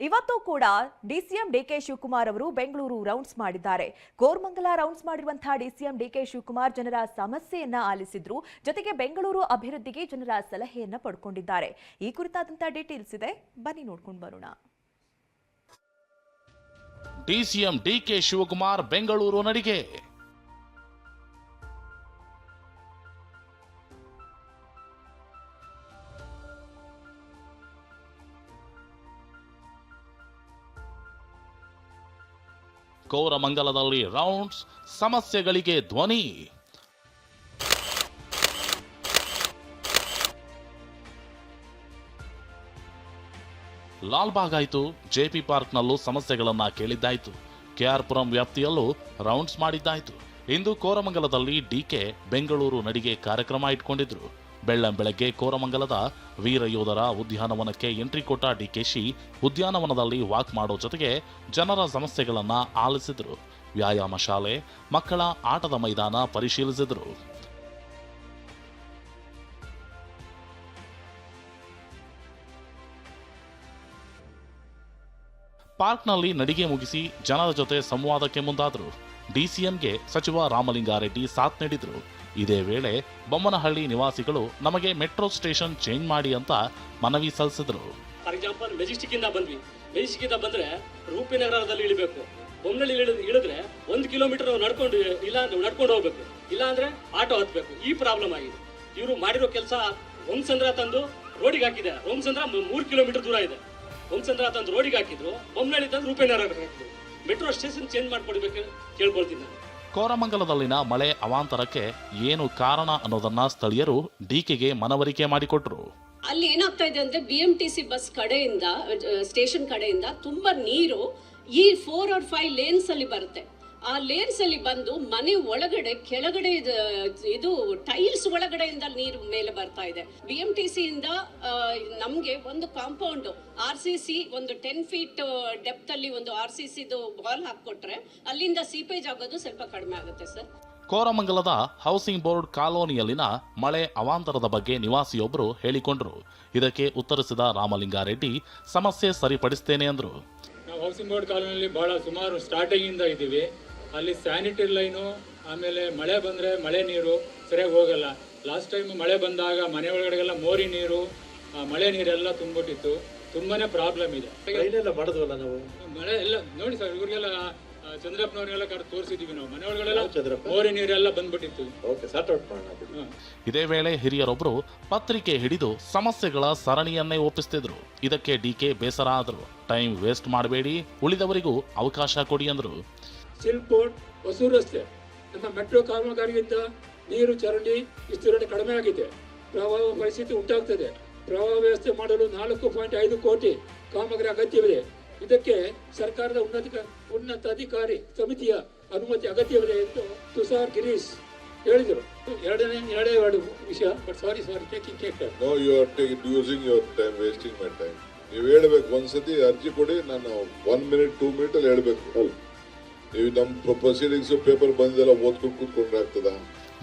ಇವತ್ತು ಕೂಡ DCM DK Shivakumar ಅವರು ಬೆಂಗಳೂರು ರೌಂಡ್ಸ್ ಮಾಡಿದ್ದಾರೆ. ಕೋರ್ಮಂಗಲ ರೌಂಡ್ಸ್ ಮಾಡಿರುವಂತಹ ಡಿಸಿಎಂ ಡಿಕೆ ಶಿವಕುಮಾರ್ ಜನರ ಸಮಸ್ಯೆಯನ್ನ ಆಲಿಸಿದ್ರು. ಜೊತೆಗೆ ಬೆಂಗಳೂರು ಅಭಿವೃದ್ಧಿಗೆ ಜನರ ಸಲಹೆಯನ್ನ ಪಡ್ಕೊಂಡಿದ್ದಾರೆ. ಈ ಕುರಿತಾದಂತಹ ಡೀಟೇಲ್ಸ್ ಇದೆ. ಬನ್ನಿ ನೋಡ್ಕೊಂಡು ಬರೋಣ. ಡಿಸಿಎಂ ಡಿಕೆ ಶಿವಕುಮಾರ್ ಬೆಂಗಳೂರು ನಡಿಗೆ. ಕೋರಮಂಗಲದಲ್ಲಿ ರೌಂಡ್ಸ್ ಸಮಸ್ಯೆಗಳಿಗೆ ಧ್ವನಿ. ಲಾಲ್ಬಾಗ್ ಆಯಿತು ಜೆಪಿ ಪಾರ್ಕ್ನಲ್ಲೂ ಸಮಸ್ಯೆಗಳನ್ನ ಕೇಳಿದ್ದಾಯ್ತು. ಕೆಆರ್ ಪುರಂ ವ್ಯಾಪ್ತಿಯಲ್ಲೂ ರೌಂಡ್ಸ್ ಮಾಡಿದ್ದಾಯಿತು. ಇಂದು ಕೋರಮಂಗಲದಲ್ಲಿ ಡಿಕೆ ಬೆಂಗಳೂರು ನಡಿಗೆ ಕಾರ್ಯಕ್ರಮ ಇಟ್ಕೊಂಡಿದ್ರು. ಬೆಳ್ಳಂ ಬೆಳಗ್ಗೆ ಕೋರಮಂಗಲದ ವೀರ ಯೋಧರ ಉದ್ಯಾನವನಕ್ಕೆ ಎಂಟ್ರಿ ಕೊಟ್ಟ ಡಿಕೆಶಿ ಉದ್ಯಾನವನದಲ್ಲಿ ವಾಕ್ ಮಾಡೋ ಜೊತೆಗೆ ಜನರ ಸಮಸ್ಯೆಗಳನ್ನು ಆಲಿಸಿದ್ರು. ವ್ಯಾಯಾಮ ಶಾಲೆ ಮಕ್ಕಳ ಆಟದ ಮೈದಾನ ಪರಿಶೀಲಿಸಿದ್ರು. ಪಾರ್ಕ್ನಲ್ಲಿ ನಡಿಗೆ ಮುಗಿಸಿ ಜನರ ಜೊತೆ ಸಂವಾದಕ್ಕೆ ಮುಂದಾದರು. ಡಿಸಿಎಂಗೆ ಸಚಿವ ರಾಮಲಿಂಗಾರೆಡ್ಡಿ ಸಾಥ್ ನೀಡಿದರು. ಇದೇ ವೇಳೆ ಬೊಮ್ಮನಹಳ್ಳಿ ನಿವಾಸಿಗಳು ನಮಗೆ ಮೆಟ್ರೋ ಸ್ಟೇಷನ್ ಚೇಂಜ್ ಮಾಡಿ ಅಂತ ಮನವಿ ಸಲ್ಲಿಸಿದರು. ಫಾರ್ ಎಕ್ಸಾಂಪಲ್ ಮೆಜೆಸ್ಟಿಕ್ ಇಂದ ಬಂದ್ವಿ. ಮೆಜೆಸ್ಟಿಕ್ ಇಂದ ಬಂದ್ರೆ ರೂಪಿನಗರದಲ್ಲಿ ಇಳಿಬೇಕು. ಬೊಮ್ಮನಹಳ್ಳಿ ಇಳಿದ್ರೆ ಒಂದು ಕಿಲೋಮೀಟರ್ ನಡ್ಕೊಂಡು, ಇಲ್ಲ ನಡ್ಕೊಂಡು ಹೋಗ್ಬೇಕು. ಇಲ್ಲ ಅಂದ್ರೆ ಆಟೋ ಹತ್ಬೇಕು. ಈ ಪ್ರಾಬ್ಲಮ್ ಆಗಿದೆ. ಇವರು ಮಾಡಿರೋ ಕೆಲಸ ಹೊಂಸಂದ್ರ ತಂದು ರೋಡಿಗೆ ಹಾಕಿದೆ ಹೊಂಸಂದ್ರ ಮೂರು ಕಿಲೋಮೀಟರ್ ದೂರ ಇದೆ. ಹೊಂಸಂದ್ರ ತಂದು ರೋಡಿಗೆ ಹಾಕಿದ್ರು, ಬೊಮ್ಮನಹಳ್ಳಿ ತಂದು ರೂಪಿನಗರ ಹಾಕಿದ್ರು. ಮೆಟ್ರೋ ಸ್ಟೇಷನ್ ಚೇಂಜ್ ಮಾಡಿಕೊಡ್ಬೇಕು ಕೇಳ್ಕೊಳ್ತೀನಿ ನಾನು. ಕೋರಮಂಗಲದಲ್ಲಿನ ಮಳೆ ಅವಾಂತರಕ್ಕೆ ಏನು ಕಾರಣ ಅನ್ನೋದನ್ನ ಸ್ಥಳೀಯರು ಡಿಕೆಗೆ ಮನವರಿಕೆ ಮಾಡಿಕೊಟ್ರು. ಅಲ್ಲಿ ಏನಾಗ್ತಾ ಇದೆ ಅಂದ್ರೆ B M T C bus ಕಡೆಯಿಂದ ಸ್ಟೇಷನ್ ಕಡೆಯಿಂದ ತುಂಬಾ ನೀರು ಈ ಫೋರ್ ಆರ್ ಫೈವ್ ಲೇನ್ಸ್ ಅಲ್ಲಿ ಬರುತ್ತೆ. ಆ ಲೇನ್ಸ್ ಅಲ್ಲಿ ಬಂದು ಮನೆ ಒಳಗಡೆ ಕೆಳಗಡೆ ಇದು- ಇದು ಟೈಲ್ಸ್ ಒಳಗಡೆಯಿಂದ ನೀರು ಮೇಲೆ ಬರ್ತಾ ಇದೆ. ಬಿ ಎಂ ಟಿ ಸಿ ಇಂದ ನಮ್ಗೆ ಒಂದು ಕಾಂಪೌಂಡ್ ಆರ್ ಸಿ ಸಿ ಒಂದು ಟೆನ್ ಫೀಟ್ ಡೆಪ್ತ್ ಅಲ್ಲಿ ಒಂದು ಆರ್ ಸಿ ಸಿದು ಬಾಲ್ ಹಾಕೊಟ್ರೆ ಅಲ್ಲಿಂದ ಸೀಪೇಜ್ ಆಗೋದು ಸ್ವಲ್ಪ ಕಡಿಮೆ ಆಗುತ್ತೆ ಸರ್ ಕೋರಮಂಗಲದ ಹೌಸಿಂಗ್ ಬೋರ್ಡ್ ಕಾಲೋನಿಯಲ್ಲಿನ ಮಳೆ ಅವಾಂತರದ ಬಗ್ಗೆ ನಿವಾಸಿಯೊಬ್ಬರು ಹೇಳಿಕೊಂಡರು. ಇದಕ್ಕೆ ಉತ್ತರಿಸಿದ ರಾಮಲಿಂಗಾರೆಡ್ಡಿ ಸಮಸ್ಯೆ ಸರಿಪಡಿಸ್ತೇನೆ ಅಂದರು. ನಾವು ಹೌಸಿಂಗ್ ಬೋರ್ಡ್ ಕಾಲೋನಿಯಲ್ಲಿ ಬಹಳ ಸುಮಾರು ಸ್ಟಾರ್ಟಿಂಗ್ ಇಂದ ಇದ್ದೀವಿ. ಅಲ್ಲಿ ಸ್ಯಾನಿಟರಿ ಲೈನು ಆಮೇಲೆ ಮಳೆ ಬಂದರೆ ಮಳೆ ನೀರು ಸರಿಯಾಗಿ ಹೋಗಲ್ಲ. ಲಾಸ್ಟ್ ಟೈಮ್ ಮಳೆ ಬಂದಾಗ ಮನೆ ಒಳಗಡೆಗೆಲ್ಲ ಮೋರಿ ನೀರು ಮಳೆ ನೀರೆಲ್ಲ ತುಂಬಿಟ್ಟಿತ್ತು ತುಂಬಾನೇ ಪ್ರಾಬ್ಲಮ್ ಇದೆ. ಮಾಡಿದ್ವಲ್ಲ ನಾವು? ಮಳೆ ಎಲ್ಲ ನೋಡಿ ಸರ್ ಇವ್ರಿಗೆಲ್ಲ ಚಂದ್ರಪ್ಪನವ್ರಿಗೆಲ್ಲ ಕರೆದು ತೋರಿಸಿದೀವಿ ನಾವು. ಮನೆ ಒಳಗಡೆಲ್ಲ ಮೋರಿ ನೀರೆಲ್ಲ ಬಂದ್ಬಿಟ್ಟಿತ್ತು. ಇದೇ ವೇಳೆ ಹಿರಿಯರೊಬ್ಬರು ಪತ್ರಿಕೆ ಹಿಡಿದು ಸಮಸ್ಯೆಗಳ ಸರಣಿಯನ್ನೇ ಒಪ್ಪಿಸ್ತಿದ್ರು. ಇದಕ್ಕೆ ಡಿಕೆ ಬೇಸರ ಆದರು. ಟೈಮ್ ವೇಸ್ಟ್ ಮಾಡಬೇಡಿ ಉಳಿದವರಿಗೂ ಅವಕಾಶ ಕೊಡಿ ಅಂದ್ರು. ಸಿಲ್ಕ್ ಬೋರ್ಡ್ ಹೊಸೂರು ರಸ್ತೆ. ನಮ್ಮ ಮೆಟ್ರೋ ಕಾಮಗಾರಿಯಿಂದ ನೀರು ಚರಂಡಿ ವಿಸ್ತೀರ್ಣ ಕಡಿಮೆ ಆಗಿದೆ. ಪ್ರವಾಹ ಪರಿಸ್ಥಿತಿ ಉಂಟಾಗ್ತದೆ. ಪ್ರವಾಹ ವ್ಯವಸ್ಥೆ ಮಾಡಲು ನಾಲ್ಕು ಪಾಯಿಂಟ್ ಐದು ಕೋಟಿ ಕಾಮಗಾರಿ ಅಗತ್ಯವಿದೆ. ಇದಕ್ಕೆ ಸರ್ಕಾರದ ಉನ್ನತ ಉನ್ನತ ಅಧಿಕಾರಿ ಸಮಿತಿಯ ಅನುಮತಿ ಅಗತ್ಯವಿದೆ ಎಂದು ತುಷಾರ್ ಗಿರೀಶ್ ಹೇಳಿದರು. ಎರಡನೇ ಎರಡೇ ಎರಡು ವಿಷಯ but sorry sorry taking no you are take using your time wasting my time ನೀವು ಹೇಳ್ಬೇಕು ಒಂದ್ಸತಿ ಅರ್ಜಿ ಕೊಡಿ ನಾನು ಒನ್ ಮಿನಿಟ್ ಟೂ ಮಿನಿಟ್ ಅಲ್ಲಿ ಹೇಳ್ಬೇಕು. ನೀವು ನಮ್ಮ ಪ್ರೊಸೀಡಿಂಗ್ಸ್ ಪೇಪರ್ ಬಂದಿದೆಲ್ಲ ಓದ್ಕೊಂಡು ಕೂತ್ಕೊಂಡ್ರೆ ಆಗ್ತದ?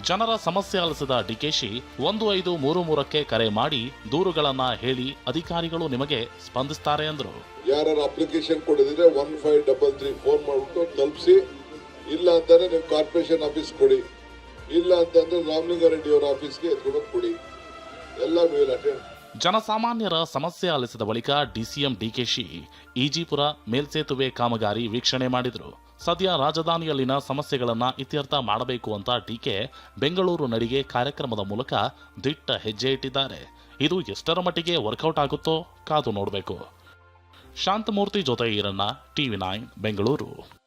ಜನರ ಸಮಸ್ಯೆ ಆಲಿಸಿದ ಡಿಕೆಶಿ ಒಂದು ಐದು ಮೂರು ಮೂರಕ್ಕೆ ಕರೆ ಮಾಡಿ ದೂರುಗಳನ್ನ ಹೇಳಿ ಅಧಿಕಾರಿಗಳು ನಿಮಗೆ ಸ್ಪಂದಿಸ್ತಾರೆ ಅಂದ್ರು. ಯಾರು application ಕೊಡಿದ್ರೆ one five double three phone ಮಾಡ್ಬಿಟ್ಟು ತಲುಪಿಸಿ ಇಲ್ಲ ಅಂತಂದ್ರೆ ನೀವು ಕಾರ್ಪೊರೇಷನ್ ಆಫೀಸ್ ಕೊಡಿ ಇಲ್ಲ ಅಂತಂದ್ರೆ ರಾಮಲಿಂಗಾರೆಡ್ಡಿ ಅವರ ಆಫೀಸ್ಗೆ ಎತ್ಕೊಂಡು ಕೊಡಿ. ಎಲ್ಲ ಮೇಲ್ ಅಟೆಂಡ್ ಜನಸಾಮಾನ್ಯರ ಸಮಸ್ಯೆ ಆಲಿಸಿದ ಬಳಿಕ ಡಿಸಿಎಂ ಡಿಕೆಶಿ ಈಜಿಪುರ ಮೇಲ್ಸೇತುವೆ ಕಾಮಗಾರಿ ವೀಕ್ಷಣೆ ಮಾಡಿದ್ರು. ಸದ್ಯ ರಾಜಧಾನಿಯಲ್ಲಿನ ಸಮಸ್ಯೆಗಳನ್ನು ಇತ್ಯರ್ಥ ಮಾಡಬೇಕು ಅಂತ ಟೀಕೆ ಬೆಂಗಳೂರು ನಡಿಗೆ ಕಾರ್ಯಕ್ರಮದ ಮೂಲಕ ದಿಟ್ಟ ಹೆಜ್ಜೆ ಇಟ್ಟಿದ್ದಾರೆ. ಇದು ಎಷ್ಟರ ಮಟ್ಟಿಗೆ ವರ್ಕೌಟ್ ಆಗುತ್ತೋ ಕಾದು ನೋಡಬೇಕು. ಶಾಂತಮೂರ್ತಿ ಜೊತೆ ಈರಣ್ಣ, ಟಿವಿ ನೈನ್, ಬೆಂಗಳೂರು.